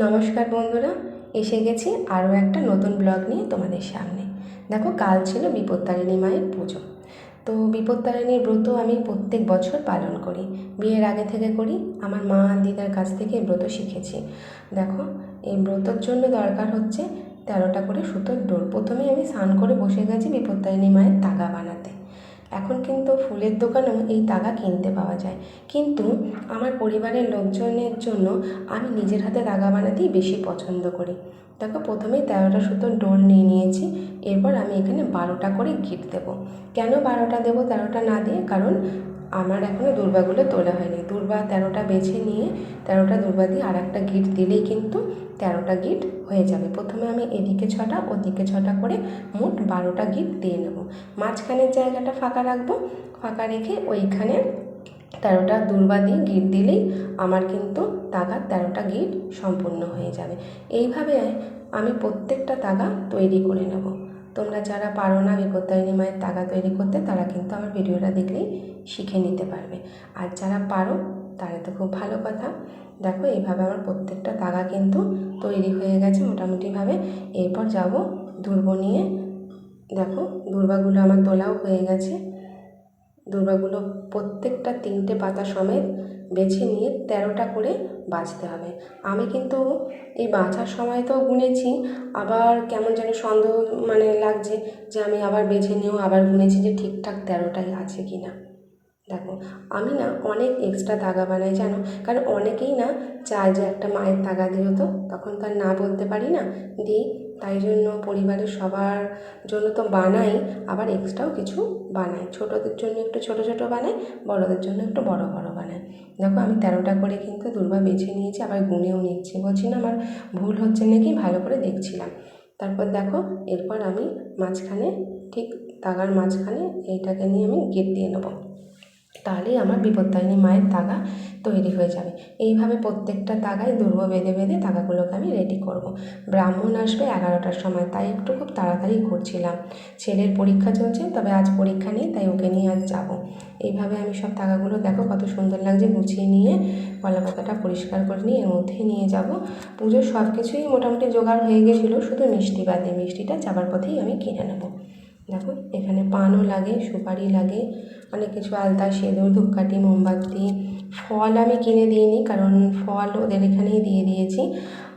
নমস্কার বন্ধুরা, এসে গেছি আরও একটা নতুন ব্লগ নিয়ে তোমাদের সামনে। দেখো, কাল ছিল বিপত্তারিণী মায়ের পুজো। তো বিপত্তারিণীর ব্রত আমি প্রত্যেক বছর পালন করি। বিয়ের আগে থেকে করি। আমার মা দিদার কাছ থেকে ব্রত শিখেছি। দেখো, এই ব্রতর জন্য দরকার হচ্ছে তেরোটা করে সুতোর ডোর। প্রথমে আমি স্নান করে বসে গেছি বিপত্তারিণী মায়ের তাগা বানাতে। এখন কিন্তু ফুলের দোকানেও এই তাগা কিনতে পাওয়া যায়। কিন্তু আমার পরিবারের লোকজনের জন্য আমি নিজের হাতে তাগা বানাতেই বেশি পছন্দ করি। দেখো, প্রথমেই তেরোটা সুতোর ডোর নিয়ে নিয়েছি, এরপর আমি এখানে বারোটা করে গিট দেবো। কেন বারোটা দেবো তেরোটা না দিয়ে? কারণ আমার এখনও দুর্বাগুলো তোলা হয়নি। দুর্বা তেরোটা বেছে নিয়ে তেরোটা দুর্বা দিয়ে আর একটা গিট দিলেই কিন্তু তেরোটা গিট হয়ে যাবে। প্রথমে আমি এদিকে ছটা, ওদিকে ছটা করে মোট বারোটা গিট দিয়ে নেব। মাঝখানের জায়গাটা ফাঁকা রাখব। ফাঁকা রেখে ওইখানে তেরোটা দুর্বা দিয়ে গিট দিলেই আমার কিন্তু তাগার তেরোটা গিট সম্পূর্ণ হয়ে যাবে। এইভাবে আমি প্রত্যেকটা তাগা তৈরি করে নেব। তোমরা যারা পারো না বিপত্তারিণী মায়ের তাগা তৈরি করতে, তারা কিন্তু আমার ভিডিওটা দেখলেই শিখে নিতে পারবে। আর যারা পারো তারা তো খুব ভালো কথা। দেখো এইভাবে আমার প্রত্যেকটা তাগা কিন্তু তৈরি হয়ে গেছে মোটামুটিভাবে। এরপর যাব দুর্ব নিয়ে। দেখো দুর্বাগুলো আমার তোলাও হয়ে গেছে। দুর্বাগুলো প্রত্যেকটা তিনটে পাতা সমেত বেছে নিয়ে তেরোটা করে বাছতে হবে। আমি কিন্তু এই বাছার সময় তো গুনেছি, আবার কেমন যেন সন্দেহ মানে লাগছে যে আমি আবার বেছে নিয়েও আবার গুনেছি যে ঠিকঠাক তেরোটাই আছে কি না দেখো, আমি না অনেক এক্সট্রা তাগা বানাই, জানো? কারণ অনেকেই না চায় যে একটা মায়ের তাগা দিও তো, তখন তো আর না বলতে পারি না। দিই তাই জন্য পরিবারের সবার জন্য তো বানাই, আবার এক্সট্রাও কিছু বানাই। ছোটোদের জন্য একটু ছোটো ছোটো বানাই, বড়োদের জন্য একটু বড়ো বড়ো বানাই। দেখো আমি তেরোটা করে কিন্তু দুর্বা বেছে নিয়েছি, আবার গুনেও নিচ্ছি। বলছি না, আমার ভুল হচ্ছে নাকি? ভালো করে দেখছিলাম। তারপর দেখো, এরপর আমি মাঝখানে, ঠিক তাগার মাঝখানে এইটাকে নিয়ে আমি গেট দিয়ে নেব। তাহলেই আমার বিপত্তারিণী মায়ের তাগা তৈরি হয়ে যাবে। এইভাবে প্রত্যেকটা তাগায় দুর্ব বেঁধে বেঁধে তাগাগুলোকে আমি রেডি করব। ব্রাহ্মণ আসবে এগারোটার সময়, তাই একটু খুব তাড়াতাড়ি করছিলাম ছেলের পরীক্ষা চলছে, তবে আজ পরীক্ষা নেই, তাই ওকে নিয়ে আজ যাব। এইভাবে আমি সব তাগাগুলো দেখো, কত সুন্দর লাগছে গুছিয়ে নিয়ে কলা পাতাটা পরিষ্কার করে নিয়ে এর মধ্যে নিয়ে যাব। পুজোর সব কিছুই মোটামুটি জোগাড় হয়ে গেছিল, শুধু মিষ্টি বাদে। মিষ্টিটা যাবার পথেই আমি কিনে নেব। দেখো, এখানে পানও লাগে, সুপারি লাগে, অনেক কিছু আলতা, সিঁদুর, ধূপকাঠি, মোমবাতি, ফল আমি কিনে দিইনি কারণ ফল ওদের এখানেই দিয়ে দিয়েছি।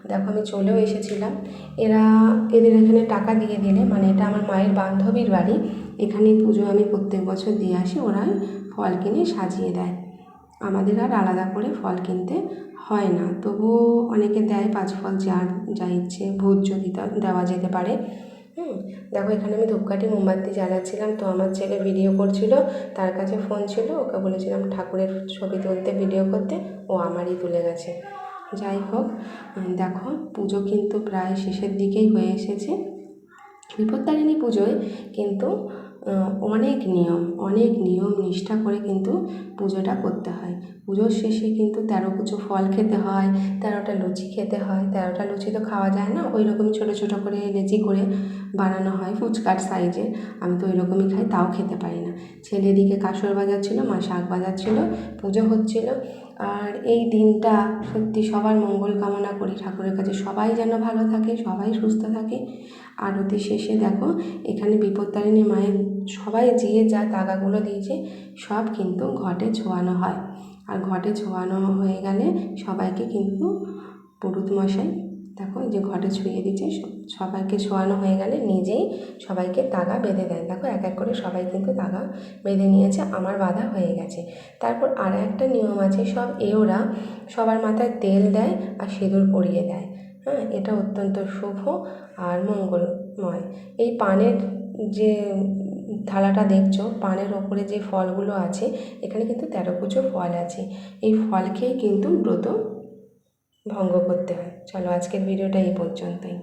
দেখো, আমি চলেও এসেছিলাম। এরা, এদের এখানে টাকা দিয়ে দিলে মানে এটা আমার মায়ের বান্ধবীর বাড়ি, এখানে পুজো আমি প্রত্যেক বছর দিয়ে আসি ওরাই ফল কিনে সাজিয়ে দেয়। আমাদের আর আলাদা করে ফল কিনতে হয় না, তবুও অনেকে দেয় পাঁচ ফল, যার যা ইচ্ছে, ভোজ যদি দেওয়া যেতে পারে। হুম, দেখো এখানে আমি ধূপকাঠি মোমবাতি জ্বালাচ্ছিলাম, তো আমার ছেলে ভিডিও করছিল, তার কাছে ফোন ছিল, ওকে বলেছিলাম ঠাকুরের ছবি তুলতে ভিডিও করতে, ও আমারই তুলে গেছে। যাই হোক দেখো, পুজো কিন্তু প্রায় শেষের দিকেই হয়ে এসেছে। বিপত্তারিণী পুজোয় কিন্তু অনেক নিয়ম অনেক নিয়ম নিষ্ঠা করে কিন্তু পুজোটা করতে হয়। পুজোর শেষে কিন্তু তেরো কুচো ফল খেতে হয়, তেরোটা লুচি খেতে হয়, তেরোটা লুচি তো খাওয়া যায় না, ওই রকমই ছোটো ছোটো করে লেচি করে বানানো হয় ফুচকার সাইজে আমি তো ওই রকমই খাই, তাও খেতে পারি না। ছেলে এদিকে বাজার ছিল, মা শাক ছিল, পুজো হচ্ছিল। আর এই দিনটা সত্যি সবার মঙ্গল কামনা করি ঠাকুরের কাছে। সবাই যেন ভালো থাকে, সবাই সুস্থ থাকে। আরতি শেষে দেখো, এখানে বিপত্তারিণী মায়ের সবাই যে যা তাগাগুলো দিয়েছে, সব কিন্তু ঘটে ছোঁয়ানো হয়। আর ঘটে ছোঁয়ানো হয়ে গেলে সবাইকে কিন্তু পুরুত মশাই দেখো এই যে ঘটে ছুঁয়ে দিচ্ছে সবাইকে ছোঁয়ানো হয়ে গেলে নিজেই সবাইকে তাগা বেঁধে দেয়। দেখো এক এক করে সবাই কিন্তু তাগা বেঁধে নিয়েছে, আমার বাঁধা হয়ে গেছে। তারপর আর একটা নিয়ম আছে, সব এওরা সবার মাথায় তেল দেয় আর সিঁদুর পরিয়ে দেয়। হ্যাঁ এটা অত্যন্ত শুভ আর মঙ্গলময়। এই পানের যে থালাটা দেখছ, পানের ওপরে যে ফলগুলো আছে, এখানে কিন্তু তেরো কুচো ফল আছে। এই ফল খেয়েই কিন্তু ব্রত ভঙ্গ করতে হয়। চলো আজকের ভিডিওটা এই পর্যন্তই।